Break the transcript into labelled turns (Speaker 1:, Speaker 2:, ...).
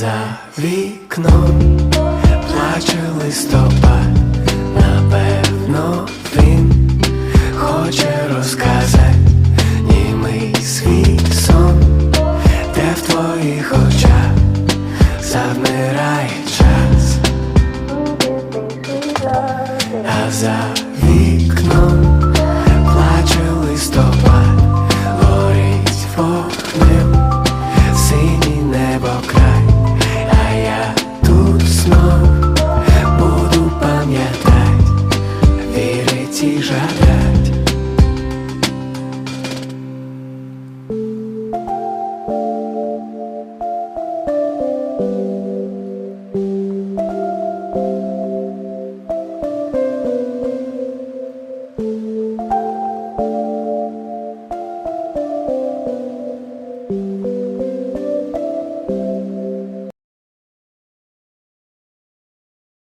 Speaker 1: За вікном плаче листопад, напевно, він хоче розказати німий свій сон, де в твоїх очах завмирає час, а за вікном No.